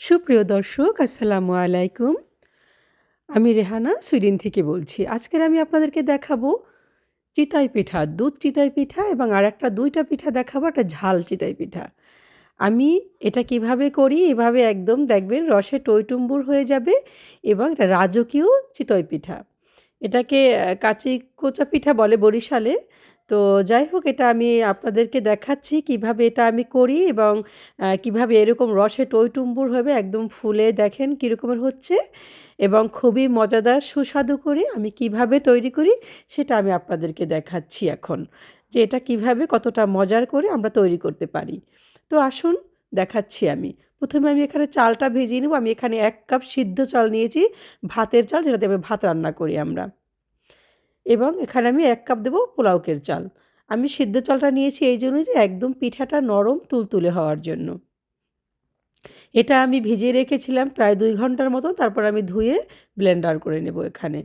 সুপ্রিয় দর্শক, আসসালামু আলাইকুম। আমি রেহানা সুইডেন থেকে বলছি। আজকের আমি আপনাদেরকে দেখাবো চিতাই পিঠা, দুধ চিতাই পিঠা এবং আর একটা দুইটা পিঠা দেখাবো, একটা ঝাল চিতাই পিঠা। আমি এটা কীভাবে করি, এভাবে একদম দেখবেন রসে টইটুম্বুর হয়ে যাবে এবং এটা রাজকীয় চিতই পিঠা। এটাকে কাচি কোচা পিঠা বলে বরিশালে। তো যাই হোক, এটা আমি আপনাদেরকে দেখাচ্ছি কীভাবে এটা আমি করি এবং কীভাবে এরকম রসে টইটুম্বুর হবে একদম ফুলে দেখেন কীরকমের হচ্ছে এবং খুবই মজাদার, সুস্বাদু করে আমি কীভাবে তৈরি করি সেটা আমি আপনাদেরকে দেখাচ্ছি এখন যে এটা কীভাবে কতটা মজার করে আমরা তৈরি করতে পারি। তো আসুন দেখাচ্ছি আমি। প্রথমে আমি এখানে চালটা ভেজিয়ে নেব। আমি এখানে এক কাপ সিদ্ধ চাল নিয়েছি, ভাতের চাল যেটা দেবে ভাত রান্না করি আমরা। এবং এখানে আমি এক কাপ দেবো পোলাওকের চাল। আমি সিদ্ধ চালটা নিয়েছি এই জন্য যে একদম পিঠাটা নরম তুলতুলে হওয়ার জন্য। এটা আমি ভিজিয়ে রেখেছিলাম প্রায় দুই ঘণ্টার মতো, তারপর আমি ধুয়ে ব্লেন্ডার করে নেব এখানে।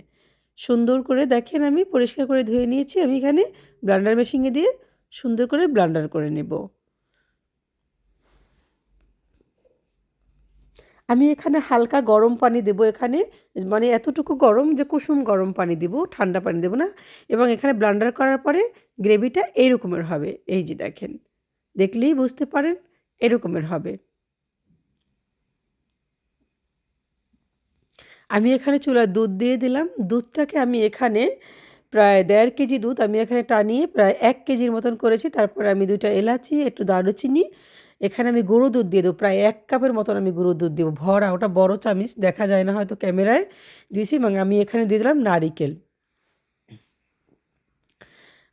সুন্দর করে দেখেন আমি পরিষ্কার করে ধুয়ে নিয়েছি, আমি এখানে ব্লান্ডার মেশিনে দিয়ে সুন্দর করে ব্লেন্ডার করে নেব। আমি এখানে হালকা গরম পানি দেব এখানে মানে এতটুকু গরম যে কুসুম গরম পানি দেব, ঠান্ডা পানি দেব না। এবং এখানে ব্লান্ডার করার পরে গ্রেভিটা এইরকমের হবে, এই যে দেখেন। দেখলেই বুঝতে পারেন এরকমের হবে। আমি এখানে চুলায় দুধ দিয়ে দিলাম। দুধটাকে আমি এখানে প্রায় দেড় কেজি দুধ আমি এখানে টানিয়ে প্রায় এক কেজির মতন করেছি। তারপরে আমি দুইটা এলাচি, একটু দারুচিনি এখানে আমি গুঁড়ো দুধ দিয়ে দেবো, প্রায় এক কাপের মতন আমি গুঁড়ো দুধ দেবো। ভরা, ওটা বড় চামিচ, দেখা যায় না হয়তো ক্যামেরায় দিয়েছি, এবং আমি এখানে দিয়ে দিলাম নারিকেল।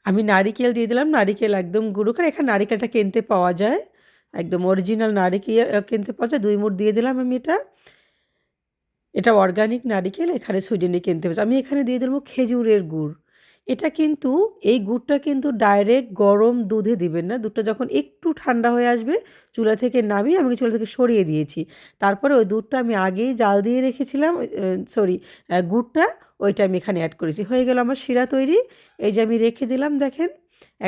আমি নারিকেল দিয়ে দিলাম, নারিকেল একদম গুঁড়ো করে, এখানে নারিকেলটা কিনতে পাওয়া যায়, একদম অরিজিনাল নারিকেল কিনতে পাওয়া যায়। দুই মুঠ দিয়ে দিলাম আমি এটা। এটা অর্গানিক নারিকেল, এখানে সুইডেনে কিনতে পাওয়া আমি এখানে দিয়ে দেবো খেজুরের গুড়। এটা কিন্তু, এই গুড়টা কিন্তু ডাইরেক্ট গরম দুধে দিবেন না। দুধটা যখন একটু ঠান্ডা হয়ে আসবে, চুলা থেকে নামিয়ে আমি চুলা থেকে সরিয়ে দিয়েছি। তারপরে ওই দুধটা আমি আগেই জাল দিয়ে রেখেছিলাম সরি গুড়টা, ওইটা আমি এখানে অ্যাড করেছি। হয়ে গেল আমার শিরা তৈরি। এই যে আমি রেখে দিলাম, দেখেন,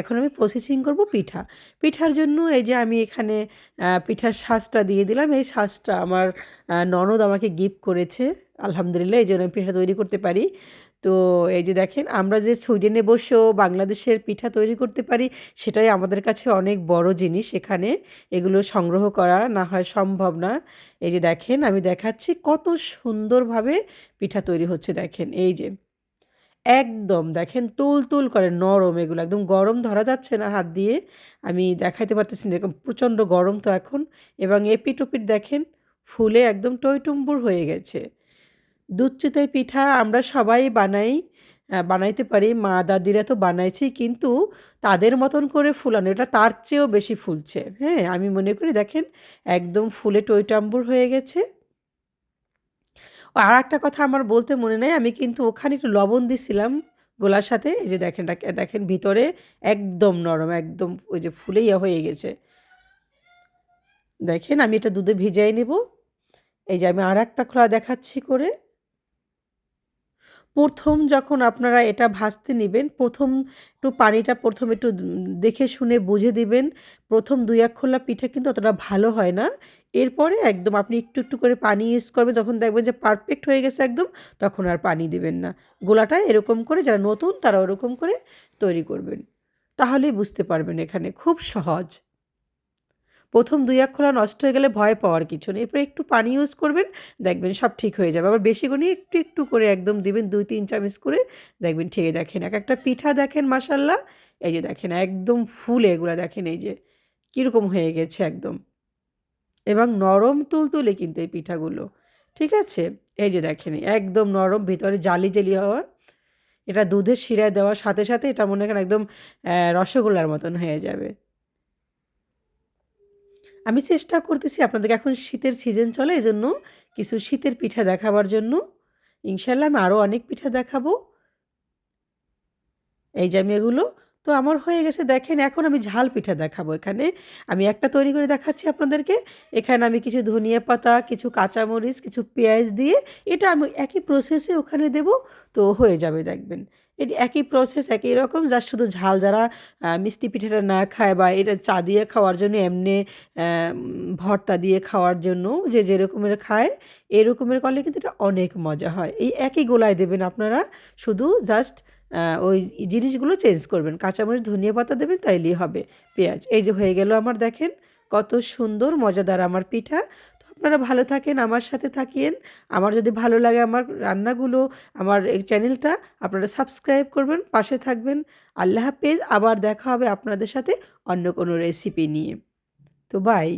এখন আমি প্রসেসিং করব পিঠা। পিঠার জন্য এই যে আমি এখানে পিঠার শাঁসটা দিয়ে দিলাম। এই শাঁসটা আমার ননদ আমাকে গিফট করেছে। আলহামদুলিল্লাহ, এই জন্য আমি পিঠা তৈরি করতে পারি। তো এই যে দেখেন, আমরা যে সুইডেনে বসেও বাংলাদেশের পিঠা তৈরি করতে পারি, সেটাই আমাদের কাছে অনেক বড় জিনিস এখানে। এগুলো সংগ্রহ করা না হয় সম্ভব না। এই যে দেখেন, আমি দেখাচ্ছি কত সুন্দরভাবে পিঠা তৈরি হচ্ছে দেখেন, এই যে। একদম দেখেন, তুল তুল করে নরম এগুলো, একদম গরম ধরা যাচ্ছে না হাত দিয়ে। আমি দেখাইতে পারতেছি না, এরকম প্রচণ্ড গরম তো এখন। এবং এপিট ওপিট দেখেন, ফুলে একদম টইটুম্বুর হয়ে গেছে। দুধ পিঠা আমরা সবাই বানাই বানাইতে পারি। মা দাদিরা তো বানাইছি কিন্তু তাদের মতন করে ফুলানো, এটা তার চেয়েও বেশি ফুলছে। হ্যাঁ আমি মনে করি, দেখেন, একদম ফুলে টইটাম্বুর হয়ে গেছে। আর একটা কথা আমার বলতে মনে নেই, আমি কিন্তু ওখানে একটু লবণ দিছিলাম গোলার সাথে। এই যে দেখেন দেখেন ভিতরে একদম নরম, একদম ওই যে ফুলে ইয়ে হয়ে গেছে। দেখেন, আমি এটা দুধে ভিজাই নেব। এই যে আমি আর একটা খোলা দেখাচ্ছি করে। প্রথম যখন আপনারা এটা ভাজতে নেবেন, প্রথম একটু পানিটা প্রথম একটু দেখে শুনে বুঝে দিবেন। প্রথম দুই এক খোলা পিঠা কিন্তু অতটা ভালো হয় না। এরপরে একদম আপনি একটু একটু করে পানি ইউজ করবেন, যখন দেখবেন যে পারফেক্ট হয়ে গেছে একদম, তখন আর পানি দেবেন না। গোলাটা এরকম করে, যারা নতুন তারা ওরকম করে তৈরি করবেন। তাহলেই বুঝতে পারবেন এখানে খুব সহজ। প্রথম দুই খোলা নষ্ট হয়ে গেলে ভয় পাওয়ার কিছু নেই। এরপরে একটু পানি ইউজ করবেন, দেখবেন সব ঠিক হয়ে যাবে। আবার বেশি করে একটু একটু করে একদম দিবেন, দুই তিন চামচ করে দেখবেন ঠিক দেখেন। এক একটা পিঠা দেখেন মাসাল্লাহ এই যে দেখেন, একদম ফুলে এগুলো দেখেন, এই যে কীরকম হয়ে গেছে একদম। এবং নরম তুলতুলে কিন্তু এই পিঠাগুলো, ঠিক আছে? এই যে দেখেন, একদম নরম, ভিতরে জালি জালি হওয়া। এটা দুধের শিরায় দেওয়ার সাথে সাথে এটা মনে করেন একদম রসগোল্লার মতন হয়ে যাবে। আমি চেষ্টা করতেছি আপনাদেরকে, এখন শীতের সিজন চলে এই জন্য কিছু শীতের পিঠা দেখাবার জন্য। ইনশাল্লাহ আমি আরও অনেক পিঠা দেখাবো। এই যে আমি এগুলো, তো আমার হয়ে গেছে, দেখেন এখন আমি ঝাল পিঠা দেখাবো এখানে। আমি একটা তৈরি করে দেখাচ্ছি আপনাদেরকে। এখানে আমি কিছু ধনিয়া পাতা, কিছু কাঁচামরিচ, কিছু পেঁয়াজ দিয়ে এটা আমি একই প্রসেসে ওখানে দেব, তো হয়ে যাবে, দেখবেন। এটি একই প্রসেস একই রকম জাস্ট শুধু ঝাল যারা মিষ্টি পিঠাটা না খায় বা এটা চা দিয়ে খাওয়ার জন্য, এমনি ভর্তা দিয়ে খাওয়ার জন্য যে যেরকমের খায়, এরকমের করলে কিন্তু এটা অনেক মজা হয়। এই একই গোলায় দেবেন আপনারা, শুধু জাস্ট ওই জিনিসগুলো চেঞ্জ করবেন। কাঁচামরিচ, ধনিয়া পাতা দেবেন, তাইলেই হবে। পেঁয়াজ, এই যে হয়ে গেল আমার দেখেন, কত সুন্দর, মজাদার আমার পিঠা। আপনারা ভালো থাকেন, আমার সাথে থাকেন আমার যদি ভালো লাগে আমার রান্নাগুলো, আমার এই চ্যানেলটা, আপনারা সাবস্ক্রাইব করবেন, পাশে থাকবেন। আল্লাহ হাফেজ, আবার দেখা হবে আপনাদের সাথে অন্য কোনো রেসিপি নিয়ে। তো বাই